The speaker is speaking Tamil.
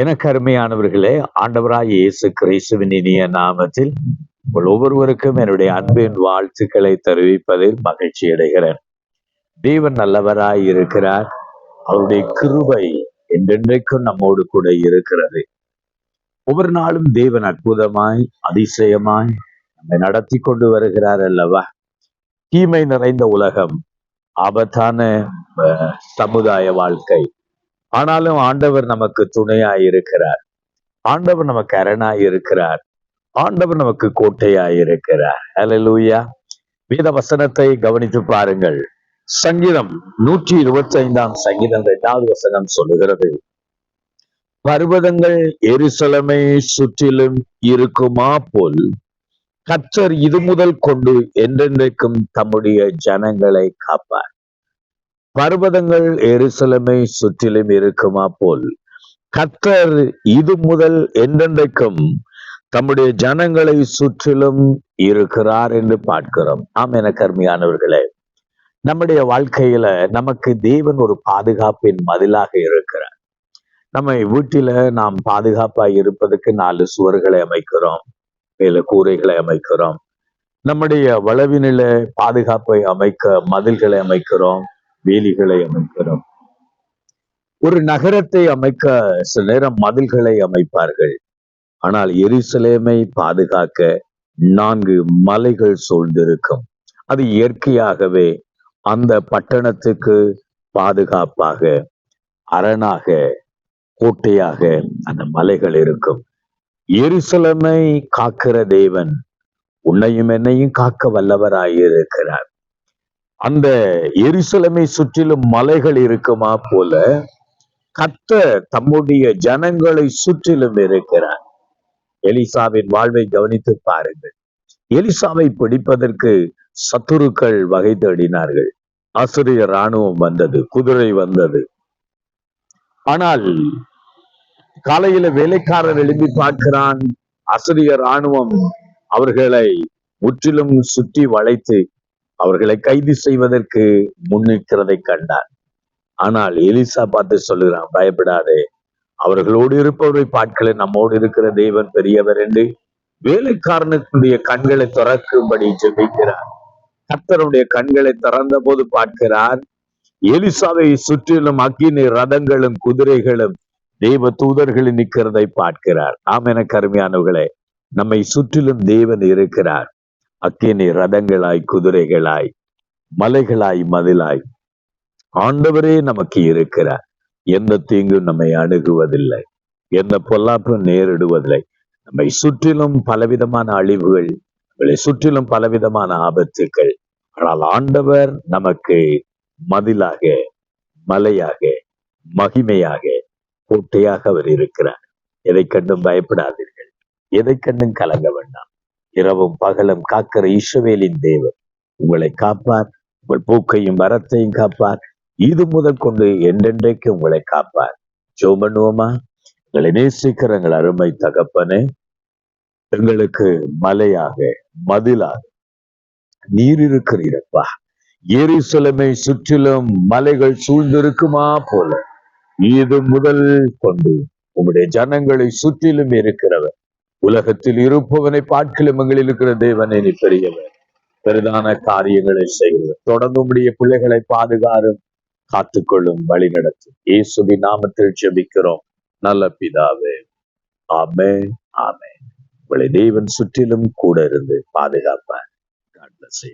எனக்கு அருமையானவர்களே ஆண்டவராய் இயேசு கிறிஸ்துவின் இனிய நாமத்தில் உங்கள் ஒவ்வொருவருக்கும் என்னுடைய அன்பின் வாழ்த்துக்களை தெரிவிப்பதில் மகிழ்ச்சி அடைகிறேன். தேவன் நல்லவராய் இருக்கிறார். அவருடைய கிருபை என்றென்றைக்கும் நம்மோடு கூட இருக்கிறது. ஒவ்வொரு நாளும் தேவன் அற்புதமாய் அதிசயமாய் நம்மை நடத்தி கொண்டு வருகிறார் அல்லவா? தீமை நிறைந்த உலகம் ஆபத்தான சமுதாய வாழ்க்கை. ஆனாலும் ஆண்டவர் நமக்கு துணையாய் இருக்கிறார். ஆண்டவர் நமக்கு அரணாய் இருக்கிறார். ஆண்டவர் நமக்கு கோட்டையாய் இருக்கிறார். அலலூயா வேத வசனத்தை கவனித்து பாருங்கள். சங்கீதம் நூற்றி இருபத்தி ஐந்தாம் சங்கீதம் இரண்டாவது வசனம் சொல்லுகிறது. பர்வதங்கள் எருசலமை சுற்றிலும் இருக்குமா போல் கச்சர் இது முதல் கொண்டு என்றென்றைக்கும் தம்முடைய ஜனங்களை காப்பார். பர்வதங்கள் எருசலமை சுற்றிலும் இருக்குமா போல். கத்தர் இது முதல் என்றென்றைக்கும் தம்முடைய ஜனங்களை சுற்றிலும் இருக்கிறார் என்று பார்க்கிறோம். ஆம் என கருமையானவர்களே நம்முடைய வாழ்க்கையில நமக்கு தேவன் ஒரு பாதுகாப்பின் மதிலாக இருக்கிறார். நம்ம வீட்டில நாம் பாதுகாப்பாக இருப்பதற்கு நாலு சுவர்களை அமைக்கிறோம் மேல கூரைகளை அமைக்கிறோம். நம்முடைய வளவினில பாதுகாப்பை அமைக்க மதில்களை அமைக்கிறோம். வேலிகளை அமைக்கிறோம். ஒரு நகரத்தை அமைக்க சில நேரம் மதில்களை அமைப்பார்கள். ஆனால் எருசலேமை பாதுகாக்க நான்கு மலைகள் சூழ்ந்திருக்கும். அது இயற்கையாகவே அந்த பட்டணத்துக்கு பாதுகாப்பாக அரணாக கோட்டையாக அந்த மலைகள் இருக்கும். எருசலமை காக்கிற தேவன் உன்னையும் என்னையும் காக்க வல்லவராயிருக்கிறார். அந்த எரிசலமை சுற்றிலும் மலைகள் இருக்குமா போல கத்த தம்முடைய ஜனங்களை சுற்றிலும் இருக்கிறார். எலிசாவின் வாழ்வை கவனித்து பாருங்கள். எலிசாவை பிடிப்பதற்கு சத்துருக்கள் வகை தேடினார்கள். ஆசிரிய ராணுவம் வந்தது குதிரை வந்தது. ஆனால் காலையில வேலைக்காரர் எழுப்பி பார்க்கிறான். அசிரிய ராணுவம் அவர்களை முற்றிலும் சுற்றி வளைத்து அவர்களை கைது செய்வதற்கு முன்னிற்கிறதை கண்டார் ஆனால் எலிசா பார்த்து சொல்லுகிறான் பயப்படாதே அவர்களோடு இருப்பவரை பார்க்கல நம்மோடு இருக்கிற தேவன் பெரியவர் என்று வேலைக்காரனுடைய கண்களை திறக்கும்படி ஜெபிக்கிறார். கர்த்தருடைய கண்களை திறந்த போது பார்க்கிறார் எலிசாவை சுற்றிலும் அக்கினி ரதங்களும் குதிரைகளும் தெய்வ தூதர்களில் நிற்கிறதை பார்க்கிறார். ஆம் என கருமையானவர்களே நம்மை சுற்றிலும் தேவன் இருக்கிறார். அக்கினி ரதங்களாய் குதிரைகளாய் மலைகளாய் மதிலாய். ஆண்டவரே நமக்கு இருக்கிறார் எந்த தீங்கும் நம்மை அணுகுவதில்லை. எந்த பொல்லாப்பும் நேரிடுவதில்லை. நம்மை சுற்றிலும் பலவிதமான அழிவுகள் நம்மளை சுற்றிலும் பலவிதமான ஆபத்துக்கள். ஆனால் ஆண்டவர் நமக்கு மதிலாக மலையாக மகிமையாக கோட்டையாக அவர் இருக்கிறார். எதை கண்டும் பயப்படாதீர்கள். எதை கண்டும் கலங்க வேண்டாம். இரவும் பகலும் காக்கிற ஈஸ்வவேலின் தேவன் உங்களை காப்பார் உங்கள் பூக்கையும் மரத்தையும் காப்பார். இது முதல் கொண்டு என்றென்றைக்கு உங்களை காப்பார். ஜோ பண்ணுவோமா? உங்களை நேசிக்கிற எங்கள் அருமை தகப்பனே எங்களுக்கு மலையாக மதிலாக நீர் இருக்கிறீரப்பா. எரிசலமை சுற்றிலும் மலைகள் சூழ்ந்திருக்குமா போல. இது முதல் கொண்டு உங்களுடைய ஜனங்களை சுற்றிலும் இருக்கிறவர். உலகத்தில் இருப்பவனை பார்க்கலும் எங்களில் இருக்கிற தேவனை நீ பெரியவர். பெரிதான காரியங்களை செய்கிறவர். தொடர்ந்து உடைய பிள்ளைகளை பாதுகாரும் காத்துக்கொள்ளும் வழி நடத்தும் இயேசுபி நாமத்தில் ஜெபிக்கிறோம். நல்ல பிதாவே. ஆமே ஆமே உங்களை தேவன் சுற்றிலும் கூட இருந்து பாதுகாப்பார். God.